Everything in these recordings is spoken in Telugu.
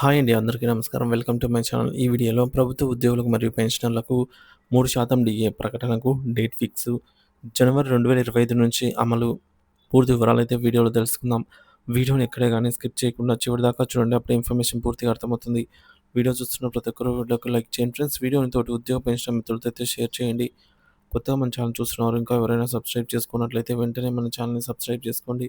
హాయ్ అండి అందరికీ నమస్కారం. Welcome to my channel. ఈ వీడియోలో ప్రభుత్వ ఉద్యోగులకు మరియు పెన్షనర్లకు మూడు శాతం డిఏ ప్రకటనకు డేట్ ఫిక్స్. జనవరి రెండు వేల ఇరవై ఐదు నుంచి అమలు. పూర్తి వివరాలు అయితే వీడియోలో తెలుసుకుందాం. వీడియోని ఎక్కడే కానీ స్కిప్ చేయకుండా చివరి దాకా చూడండి అప్పుడు ఇన్ఫర్మేషన్ పూర్తిగా అర్థమవుతుంది. వీడియో చూస్తున్న ప్రతి ఒక్కరు వీడియోకి లైక్ చేయండి ఫ్రెండ్స్. వీడియోని తోటి ఉద్యోగ పెన్షన్ మిత్రులతో అయితే షేర్ చేయండి. కొత్తగా మన ఛానల్ చూస్తున్నారు ఇంకా ఎవరైనా సబ్స్క్రైబ్ చేసుకున్నట్లయితే వెంటనే మన ఛానల్ని సబ్స్క్రైబ్ చేసుకోండి.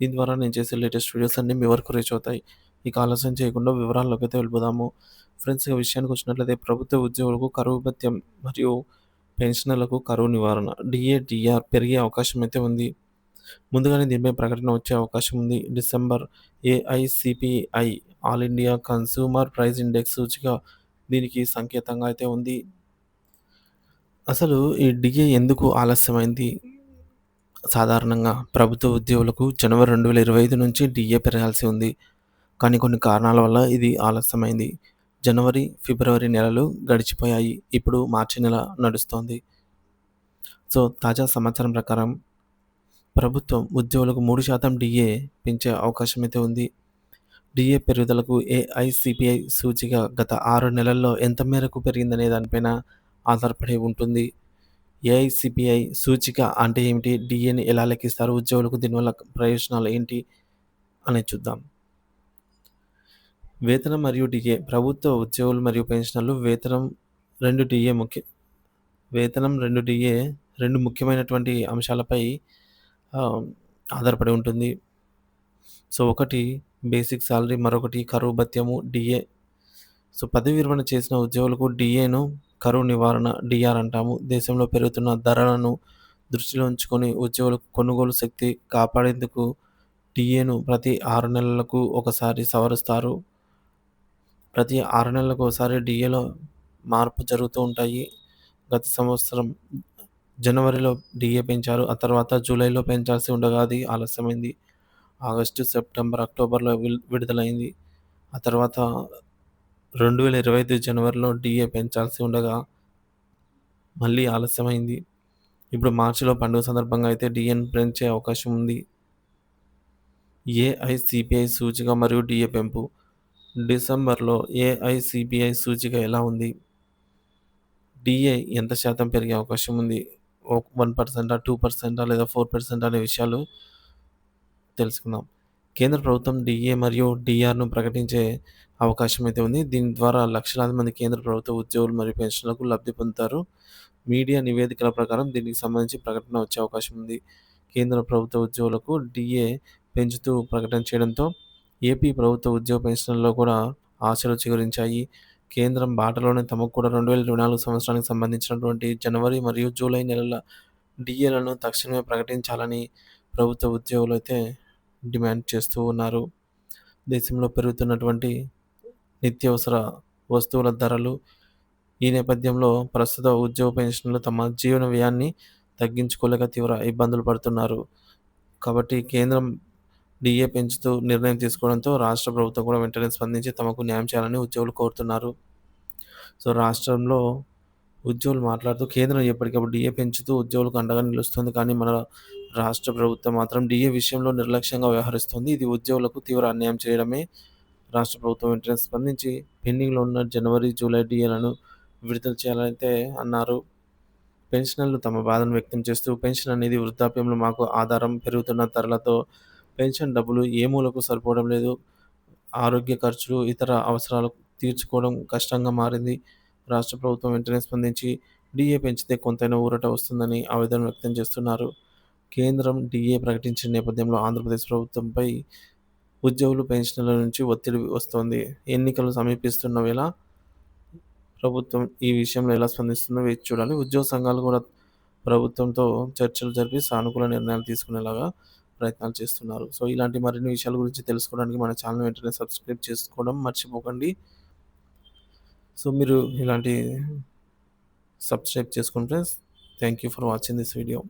దీని ద్వారా నేను చేసే లేటెస్ట్ వీడియోస్ అన్నీ మీ వరకు రీచ్ అవుతాయి. ఇక ఆలస్యం చేయకుండా వివరాల్లోకి అయితే వెళ్ళిపోదాము. ఫ్రెండ్స్ ఇక విషయానికి వచ్చినట్లయితే ప్రభుత్వ ఉద్యోగులకు కరువు భత్యం మరియు పెన్షనర్లకు కరువు నివారణ డిఏడిఆర్ పెరిగే అవకాశం అయితే ఉంది. ముందుగానే దీనిపై ప్రకటన వచ్చే అవకాశం ఉంది. December AICPI all India consumer price index సూచిక దీనికి సంకేతంగా అయితే ఉంది. అసలు ఈ డిఏ ఎందుకు ఆలస్యమైంది? సాధారణంగా ప్రభుత్వ ఉద్యోగులకు జనవరి రెండు వేల ఇరవై ఐదు నుంచి డిఏ పెరగాల్సి ఉంది. కానీ కొన్ని కారణాల వల్ల ఇది ఆలస్యమైంది. జనవరి ఫిబ్రవరి నెలలు గడిచిపోయాయి. ఇప్పుడు మార్చి నెల నడుస్తోంది. సో తాజా సమాచారం ప్రకారం ప్రభుత్వం ఉద్యోగులకు మూడు శాతం డిఏ పెంచే అవకాశం అయితే ఉంది. డిఏ పెరుగుదలకు ఏఐసిపిఐ సూచిక గత ఆరు నెలల్లో ఎంత మేరకు పెరిగిందనే దానిపైన ఆధారపడి ఉంటుంది. ఏఐసిపిఐ సూచిక అంటే ఏమిటి? డిఏని ఎలా లెక్కిస్తారు? ఉద్యోగులకు దీనివల్ల ప్రయోజనాలు ఏంటి? అనేది చూద్దాం. వేతనం మరియు డిఏ. ప్రభుత్వ ఉద్యోగులు మరియు పెన్షనర్లు వేతనం రెండు డిఏ ముఖ్య. వేతనం రెండు డిఏ రెండు ముఖ్యమైనటువంటి అంశాలపై ఆధారపడి ఉంటుంది. సో ఒకటి బేసిక్ సాలరీ మరొకటి కరువు భత్యము డిఏ. సో పదవి విరమణ చేసిన ఉద్యోగులకు డిఏను కరువు నివారణ డిఆర్ అంటాము. దేశంలో పెరుగుతున్న ధరలను దృష్టిలో ఉంచుకొని ఉద్యోగులకు కొనుగోలు శక్తి కాపాడేందుకు డిఏను ప్రతి ఆరు నెలలకు ఒకసారి సవరిస్తారు. ప్రతి ఆరు నెలలకు ఒకసారి డిఏలో మార్పు జరుగుతూ ఉంటాయి. గత సంవత్సరం జనవరిలో డిఏ పెంచారు. ఆ తర్వాత జూలైలో పెంచాల్సి ఉండగా అది ఆలస్యమైంది. ఆగస్టు సెప్టెంబర్ అక్టోబర్లో విడుదలైంది. ఆ తర్వాత రెండు వేల ఇరవై ఐదు జనవరిలో డిఏ పెంచాల్సి ఉండగా మళ్ళీ ఆలస్యమైంది. ఇప్పుడు మార్చిలో పండుగ సందర్భంగా అయితే డిఎన్ పెంచే అవకాశం ఉంది. ఏఐసిపిఐ సూచిక మరియు డిఏ పెంపు. డిసెంబర్లో ఏఐసిబిఐ సూచిక ఎలా ఉంది? డిఏ ఎంత శాతం పెరిగే అవకాశం ఉంది? వన్ పర్సెంటా టూ పర్సెంటా లేదా ఫోర్ పర్సెంట్ అనే విషయాలు తెలుసుకుందాం. కేంద్ర ప్రభుత్వం డిఏ మరియు డిఆర్ను ప్రకటించే అవకాశం అయితే ఉంది. దీని ద్వారా లక్షలాది మంది కేంద్ర ప్రభుత్వ ఉద్యోగులు మరియు పెన్షన్లకు లబ్ధి పొందుతారు. మీడియా నివేదికల ప్రకారం దీనికి సంబంధించి ప్రకటన వచ్చే అవకాశం ఉంది. కేంద్ర ప్రభుత్వ ఉద్యోగులకు డిఏ పెంచుతూ ప్రకటన చేయడంతో ఏపీ ప్రభుత్వ ఉద్యోగ పెన్షన్లలో కూడా ఆశలు చిగురించాయి. కేంద్రం బాటలోనే తమకు కూడా రెండు వేల ఇరవై నాలుగు సంవత్సరానికి సంబంధించినటువంటి జనవరి మరియు జూలై నెలల డిఏలను తక్షణమే ప్రకటించాలని ప్రభుత్వ ఉద్యోగులు అయితే డిమాండ్ చేస్తూ ఉన్నారు. దేశంలో పెరుగుతున్నటువంటి నిత్యావసర వస్తువుల ధరలు ఈ నేపథ్యంలో ప్రస్తుత ఉద్యోగ పెన్షన్లు తమ జీవన వ్యయాన్ని తగ్గించుకోలేక తీవ్ర ఇబ్బందులు పడుతున్నారు. కాబట్టి కేంద్రం డిఏ పెంచుతూ నిర్ణయం తీసుకోవడంతో రాష్ట్ర ప్రభుత్వం కూడా వెంటనే స్పందించి తమకు న్యాయం చేయాలని ఉద్యోగులు కోరుతున్నారు. సో రాష్ట్రంలో ఉద్యోగులు మాట్లాడుతూ కేంద్రం ఎప్పటికప్పుడు డిఏ పెంచుతూ ఉద్యోగులకు అండగా నిలుస్తుంది. కానీ మన రాష్ట్ర ప్రభుత్వం మాత్రం డిఏ విషయంలో నిర్లక్ష్యంగా వ్యవహరిస్తుంది. ఇది ఉద్యోగులకు తీవ్ర అన్యాయం చేయడమే. రాష్ట్ర ప్రభుత్వం వెంటనే స్పందించి పెండింగ్లో ఉన్న జనవరి జూలై డిఏలను విడుదల చేయాలంటే అన్నారు. పెన్షనర్లు తమ బాధను వ్యక్తం చేస్తూ పెన్షన్ అనేది వృద్ధాప్యంలో మాకు ఆధారం పెరుగుతున్న ధరలతో పెన్షన్ డబ్బులు ఏ మూలకు సరిపోవడం లేదు. ఆరోగ్య ఖర్చులు ఇతర అవసరాలు తీర్చుకోవడం కష్టంగా మారింది. రాష్ట్ర ప్రభుత్వం వెంటనే స్పందించి డిఏ పెంచితే కొంతైనా ఊరట వస్తుందని ఆవేదన వ్యక్తం చేస్తున్నారు. కేంద్రం డిఏ ప్రకటించిన నేపథ్యంలో ఆంధ్రప్రదేశ్ ప్రభుత్వంపై ఉద్యోగులు పెన్షన్ల నుంచి ఒత్తిడి వస్తోంది. ఎన్నికలు సమీపిస్తున్న వేళ ప్రభుత్వం ఈ విషయంలో ఎలా స్పందిస్తుందో వేచి చూడాలి. ఉద్యోగ సంఘాలు కూడా ప్రభుత్వంతో చర్చలు జరిపి సానుకూల నిర్ణయాలు తీసుకునేలాగా ప్రయత్నాలు చేస్తున్నారు. సో ఇలాంటి మరిన్ని విషయాల గురించి తెలుసుకోవడానికి మన ఛానల్ వెంటనే సబ్స్క్రైబ్ చేసుకోవడం మర్చిపోకండి. సో మీరు ఇలాంటి సబ్స్క్రైబ్ చేసుకుంటే thank you for watching this video.